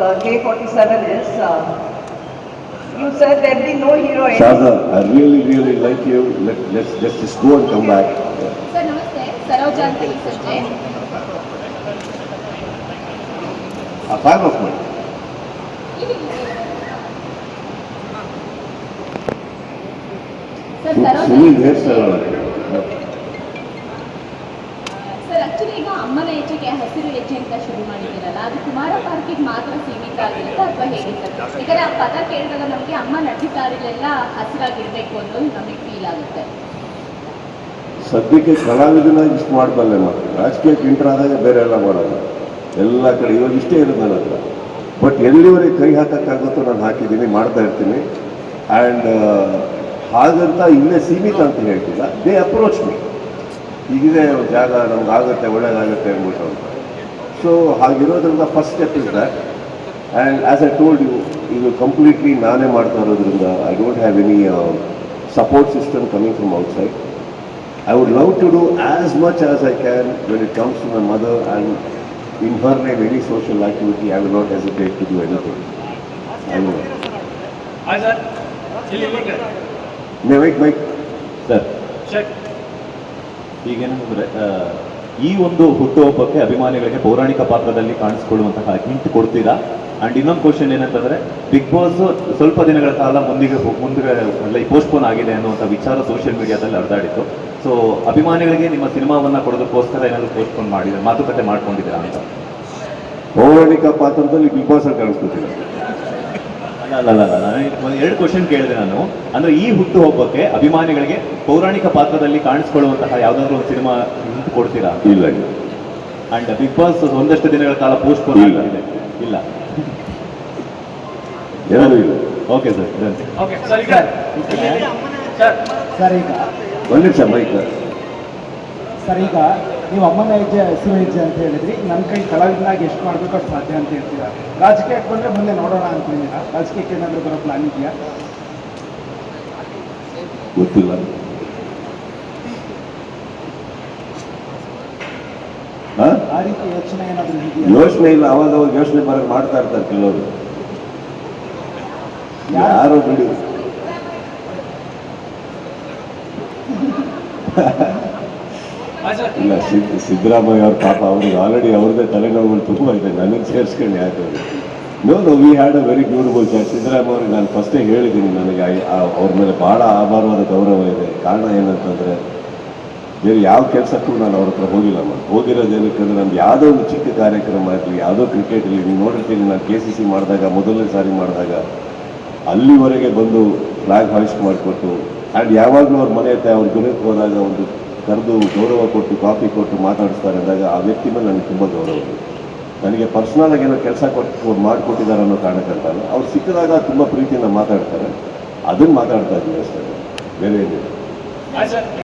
uh, 47 is. Uh, you said there'd be no hero I really, really like you. Let, let's, let's just go and come back. Sir, namaste. A uh, five of mine. Sunil, yes, sir. Actually ಈಗ ಅಮ್ಮನ ಹೆಜ್ಜೆಗೆ ಹಸಿರು ಹೆಜ್ಜೆ ಅಂತ ಶುರು ಮಾಡಿದ್ದೀರಲ್ಲ, ಅದು ಕುಮಾರ ಪಾರ್ಕಿಗೆ ಮಾತ್ರ ಸೀಮಿತ ಆಗಿರುತ್ತೆ ಅಥವಾ ಹೇಗೆ ಯಾಕಂದ್ರೆ ಆ ಪದ ಕೇಳಿದಾಗ ನಮಗೆ ಅಮ್ಮ ನಡೆದಿದ್ದಾರಿಲೆಲ್ಲ ಹಸಿರಾಗಿರ್ಬೇಕು ಅನ್ನೋದು ನಮಗೆ ಫೀಲ್ ಆಗುತ್ತೆ. ಸದ್ಯಕ್ಕೆ ಕಲಾವಿದನ ಇಷ್ಟು ಮಾಡಬಲ್ಲೆ ಮಾತ್ರ. ರಾಜಕೀಯಕ್ಕೆ ಇಂಟರ್ ಆದಾಗ ಬೇರೆ ಎಲ್ಲ ಮಾಡೋದು. ಎಲ್ಲ ಕಡೆ ಇವಾಗ ಇಷ್ಟೇ ಇರೋದು ನನ್ನ ಹತ್ರ. ಬಟ್ ಎಲ್ಲಿವರೆಗೆ ಕೈ ಹಾಕೋಕ್ಕಾಗುತ್ತೋ ನಾನು ಹಾಕಿದ್ದೀನಿ, ಮಾಡ್ತಾ ಇರ್ತೀನಿ. ಆ್ಯಂಡ್ ಹಾಗಂತ ಇಲ್ಲೇ ಸೀಮಿತ ಅಂತ ಹೇಳ್ತಿಲ್ಲ. ದೇ ಅಪ್ರೋಚ್ ಮೀ ಈಗಿದೆ ಒಂದು ಜಾಗ ನಮ್ಗೆ ಆಗುತ್ತೆ ಒಳ್ಳೇದಾಗುತ್ತೆ ಅಂದ್ಬಿಟ್ಟು ಅಂತ so ಹಾಗಿರೋದ್ರಿಂದ first step is that and as I told you ಇದು ಕಂಪ್ಲೀಟ್ಲಿ ನಾನೇ ಮಾಡ್ತಾ ಇರೋದ್ರಿಂದ I don't have any support system coming from outside I would love to do as much as I can when it comes to my mother and in her name any social activity, I will not hesitate to do anything. I will. Hi sir ಇಲ್ಲಿ ಇಲ್ಲಿ May I make my sir check ಈಗೇನಂದ್ರೆ ಈ ಒಂದು ಹುಟ್ಟುಹಬ್ಬಕ್ಕೆ ಅಭಿಮಾನಿಗಳಿಗೆ ಪೌರಾಣಿಕ ಪಾತ್ರದಲ್ಲಿ ಕಾಣಿಸ್ಕೊಳ್ಳುವಂತಹ hint ಕೊಡ್ತೀರಾ? ಅಂಡ್ ಇನ್ನೊಂದು ಕ್ವಶನ್ ಏನಂತಂದ್ರೆ ಬಿಗ್ ಬಾಸ್ ಸ್ವಲ್ಪ ದಿನಗಳ ಕಾಲ ಮುಂದಿಗೆ ಮುಂದೆ ಲೈಕ್ ಪೋಸ್ಟ್ಪೋನ್ ಆಗಿದೆ ಅನ್ನುವಂಥ ವಿಚಾರ ಸೋಷಿಯಲ್ ಮೀಡಿಯಾದಲ್ಲಿ ಹರಿದಾಡಿತ್ತು ಸೊ ಅಭಿಮಾನಿಗಳಿಗೆ ನಿಮ್ಮ ಸಿನಿಮಾವನ್ನ ಕೊಡೋದಕ್ಕೋಸ್ಕರ ಏನಾದರೂ ಪೋಸ್ಟ್ಪೋನ್ ಮಾಡಿದ್ರೆ, ಮಾತುಕತೆ ಮಾಡ್ಕೊಂಡಿದ್ದೀರಾ ಅಂತ? ಪೌರಾಣಿಕ ಪಾತ್ರದಲ್ಲಿ ಬಿಗ್ ಬಾಸ್ ಅಲ್ಲಿ ಕಾಣಿಸ್ಕೊತೀನಿ ಅಲ್ಲ ಅಲ್ಲ ಅಲ್ಲ ಎರಡು ಕ್ವಶನ್ ಕೇಳಿದೆ ನಾನು. ಅಂದ್ರೆ ಈ ಹುಟ್ಟು ಹಬ್ಬಕ್ಕೆ ಅಭಿಮಾನಿಗಳಿಗೆ ಪೌರಾಣಿಕ ಪಾತ್ರದಲ್ಲಿ ಕಾಣಿಸ್ಕೊಳ್ಳುವಂತಹ ಯಾವ್ದಾದ್ರು ಒಂದು ಸಿನಿಮಾ ಕೊಡ್ತೀರಾ? ಇಲ್ಲ ಅಂಡ್ ಬಿಗ್ ಬಾಸ್ ಒಂದಷ್ಟು ದಿನಗಳ ಕಾಲ ಪೋಸ್ಟ್ ಇಲ್ಲ. ಆಗಿದೆ. ಇಲ್ಲ. ಇಲ್ಲ? Okay sir done okay sir ಈಗ. ಇಲ್ಲಿ ಇಲ್ಲಿ. ಸರ್ ಸರ್ ಈಗ. ಒಂದು ನಿಮಿಷ ಮೈಕ್ ಸರ್ ಈಗ ನೀವು ಅಮ್ಮನ ಹೆಜ್ಜೆ ಹೆಸರು ಹೆಜ್ಜೆ ಅಂತ ಹೇಳಿದ್ರಿ. ನನ್ನ ಕೈ ಕಲಾವಿದನಾಗಿ ಎಷ್ಟು ಮಾಡಬೇಕು ಅಷ್ಟು ಸಾಧ್ಯ ಅಂತ ಹೇಳ್ತೀರಾ? ರಾಜಕೀಯಕ್ಕೆ ಬಂದರೆ ಮುಂದೆ ನೋಡೋಣ ಅಂತಿದ್ದೀರಾ ರಾಜಕೀಯಕ್ಕೆ ಏನಾದರೂ ಬರೋ ಪ್ಲಾನ್ ಇದೆಯಾ? ಗೊತ್ತಿಲ್ಲ. ಹಾ? ಆ ರೀತಿ ಯೋಚನೆ ಏನಾದರೂ ಯೋಚನೆ ಇಲ್ಲ. ಅವಾಗ ಅವಾಗ ಯೋಚನೆ ಬರಕ್ ಮಾಡ್ತಾ ಇರ್ತಾರೆ ಕೆಲವರು. ಯಾರು ಬಿಡಿ? ಇಲ್ಲ ಸಿದ್ ಸಿದ್ದರಾಮಯ್ಯ ಅವ್ರ ಪಾಪ, ಅವ್ರಿಗೆ ಆಲ್ರೆಡಿ ಅವ್ರದ್ದೇ ತಲೆನೋವುಗಳು ತುಂಬ ಇದೆ. ನನಗೆ ಸೇರಿಸ್ಕೊಂಡು ಯಾಕೆ no no we had a very beautiful chance Siddaramaiah ಅವ್ರಿಗೆ ನಾನು ಫಸ್ಟೇ ಹೇಳಿದ್ದೀನಿ, ನನಗೆ ಅವ್ರ ಮೇಲೆ ಭಾಳ ಆಭಾರವಾದ ಗೌರವ ಇದೆ. ಕಾರಣ ಏನಂತಂದರೆ, ಬೇರೆ ಯಾವ ಕೆಲಸಕ್ಕೂ ನಾನು ಅವ್ರ ಹತ್ರ ಹೋಗಿಲ್ಲ ನಾನು ಹೋಗಿರೋದೇನಕ್ಕಂದ್ರೆ ನಮ್ದು ಯಾವುದೋ ಒಂದು ಚಿಕ್ಕ ಕಾರ್ಯಕ್ರಮ ಇರಲಿ ಯಾವುದೋ ಕ್ರಿಕೆಟ್ ಇರಲಿ ನೀವು ನೋಡಿರ್ತೀನಿ ನಾನು ಕೆ ಸಿ ಸಿ ಮಾಡಿದಾಗ, ಮೊದಲನೇ ಸಾರಿ ಮಾಡಿದಾಗ, ಅಲ್ಲಿವರೆಗೆ ಬಂದು ಫ್ಲಾಗ್ ಹಾಯಿಸ್ಟ್ ಮಾಡಿಕೊಟ್ಟು ಆ್ಯಂಡ್ ಯಾವಾಗಲೂ ಅವ್ರ ಮನೆ ಹತ್ರ, ಅವ್ರ ಗೃಹಕ್ಕೆ ಹೋದಾಗ ಒಂದು ಕರೆದು ಗೌರವ ಕೊಟ್ಟು, ಕಾಫಿ ಕೊಟ್ಟು ಮಾತಾಡಿಸ್ತಾರೆ ಅಂದಾಗ ಆ ವ್ಯಕ್ತಿ ಮೇಲೆ ನನಗೆ ತುಂಬ ಗೌರವ ಇದೆ. ನನಗೆ ಪರ್ಸ್ನಲ್ ಆಗಿ ಏನೋ ಕೆಲಸ ಕೊಟ್ಟು ಮಾಡಿಕೊಟ್ಟಿದ್ದಾರೆ ಅನ್ನೋ ಕಾರಣಕ್ಕಂತಲ್ಲ ಅವ್ರು ಸಿಕ್ಕಿದಾಗ ತುಂಬ ಪ್ರೀತಿಯಿಂದ ಮಾತಾಡ್ತಾರೆ. ಅದನ್ನು ಮಾತಾಡ್ತಾ ಇದ್ದೀನಿ ಅಷ್ಟೇ. ಬೇರೆ ಏನಿಲ್ಲ.